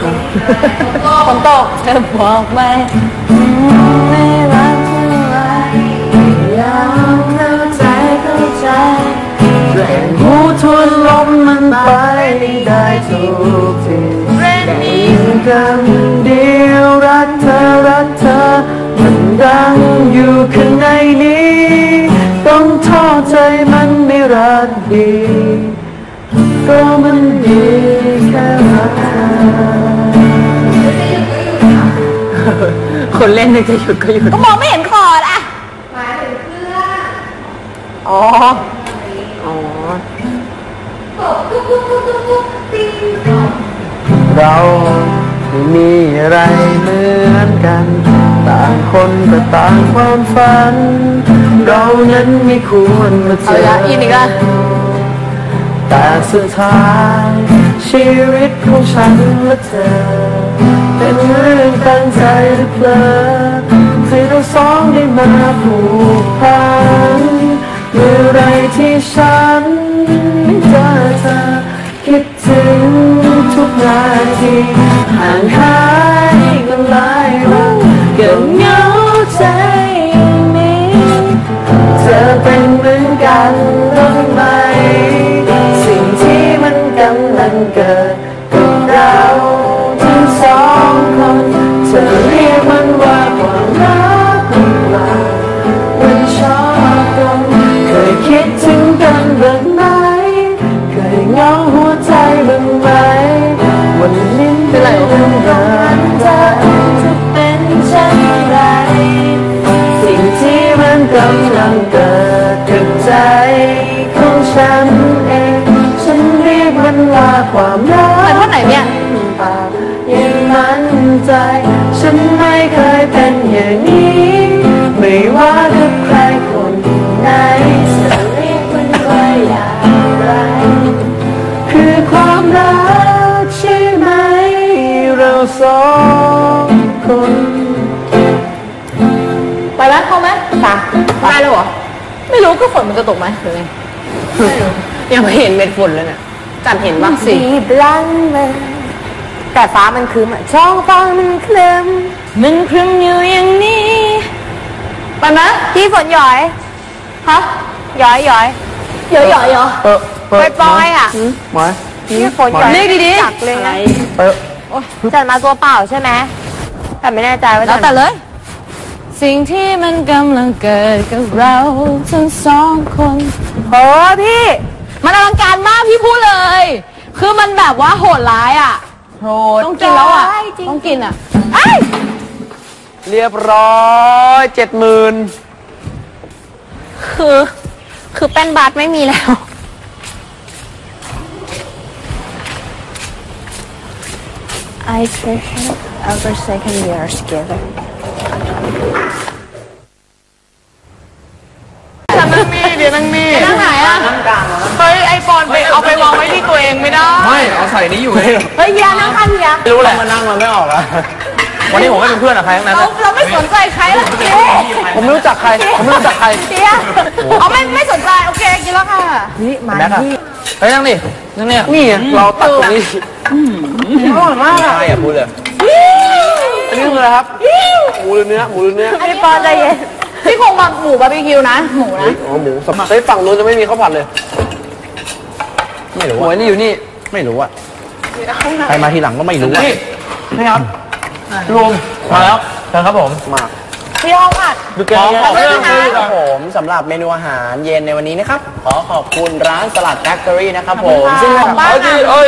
ฝนตกเธอบอกไหมไม่รักเท่าไรยากเข้าใจเข้าใจแรงหูทวนลมมันไปได้ทุกทีได้ยินคำเดียวรักเธอรักเธอ มันดังอยู่ข้างในนี้ ต้องทอใจมันไม่รักดี ก็มันดี คนเล่นนึกจะหยุดก็หยุดก็มองไม่เห็นคอร์ดอะอ๋อ อ๋อเราไม่มีอะไรเหมือนกัน ต่างคนก็ต่างความฝัน เรานั้นไม่ควรมาเจอเอาละอินอีกละแต่สุดท้ายชีวิตของฉันและเธอ เป็นเรื่อง ตั้งใจหรือเปล่าที่เราสองได้มาผูกพันเมื่อไรที่ฉันเจอเธอคิดถึงทุกนาทีห่างหายกันหลายวันเกิดเหงาใจนี้เธอเป็นเหมือนกันหรือไม่สิ่งที่มันกำลังเกิด ที่มันกำลังเกิดกับใจของฉันเอง ฉันเรียกมันว่าความรักเหมือนท่อนไหนเนี่ยปากยังมั่นใจ ฉันไม่เคยเป็นอย่างนี้ ไม่ว่ากับใครคนไหนจะเรียกมันว่าอย่างไร คือความรักใช่ไหมเราสอง ไม่รู้ก็ฝนมันจะตกไหมหรือไงยังไม่เห็นเม็ดฝนเลยเนี่ยจัดเห็นบ้างสิสีบลังเลยแต่ฟ้ามันคือมันช่องฟ้ามันเคลิมมันครึมอยู่อย่างนี้ไปไหมพี่ฝนหยอยฮะหยอยหยอยหยอยหยอยเหรอเออปล่อยปล่อยอะหมายพี่ฝนหยอยเรียกดีๆจักเลยนะเออจัดมาตัวเปล่าใช่ไหมแต่ไม่แน่ใจว่าแล้วแต่เลย สิ่งที่มันกำลังเกิดกับเราทั้งสองคนโอ้พี่ มันอลังการมากพี่พูดเลย คือมันแบบว่าโหดร้ายอะโหดต้องกินแล้วอะต้องกินอะเอ้ยเรียบร้อยเจ็ดหมื่นคือ คือแป้นบาสไม่มีแล้ว I treasure our second years together ฉั นนั่งนี่เดี๋ยวนั่งนี่นั่งไหนอะเฮ้ยไอปอนไปเอาไปวางไว้ที่ตัวเองไม่ได้ ไม่เอาใส่นี้อยู่ไงเฮ้ยเฮียนั่งข้างเฮียไม่รู้แหละมานั่งมันไม่ออกอะวันนี้ผมก็เป็นเพื่อนกับใครทั้งนั้นเราอะเราไม่สนใจใครหรอกเจ๊ผมไม่รู้จักใคร ผมไม่รู้จักใครเจ๊เอาไม่ไม่สนใจโอเคกินแล้วค่ะ นี่มาแม็กอะเฮ้ยนั่งดินั่งเนี่ยนี่ไงเราตัดตรงนี้อร่อยมากอะใช่อะพูดเลย อันนี้คืออะไรครับ หมูหรือเนื้อ หมูหรือเนื้ออันนี้ปอนใจเย็นพี่คงมาหมูบาร์บีคิวนะ หมูนะ อ๋อหมูสมัครเฮ้ยฝั่งนู้นจะไม่มีข้าวผัดเลย ไม่รู้หมูอะนี่อยู่นี่ ไม่รู้อะใครมาทีหลังก็ไม่รู้อะนี่ครับรวมมาแล้วเชิญครับผม มาพี่ห้องผัด ดูแกงขอบคุณนะคะครับผมสำหรับเมนูอาหารเย็นในวันนี้นะครับ ขอขอบคุณร้านสลัดแฟคทอรี่นะครับผม ขอบคุณค่ะ ซึ่งของบ้านอะเอ้ย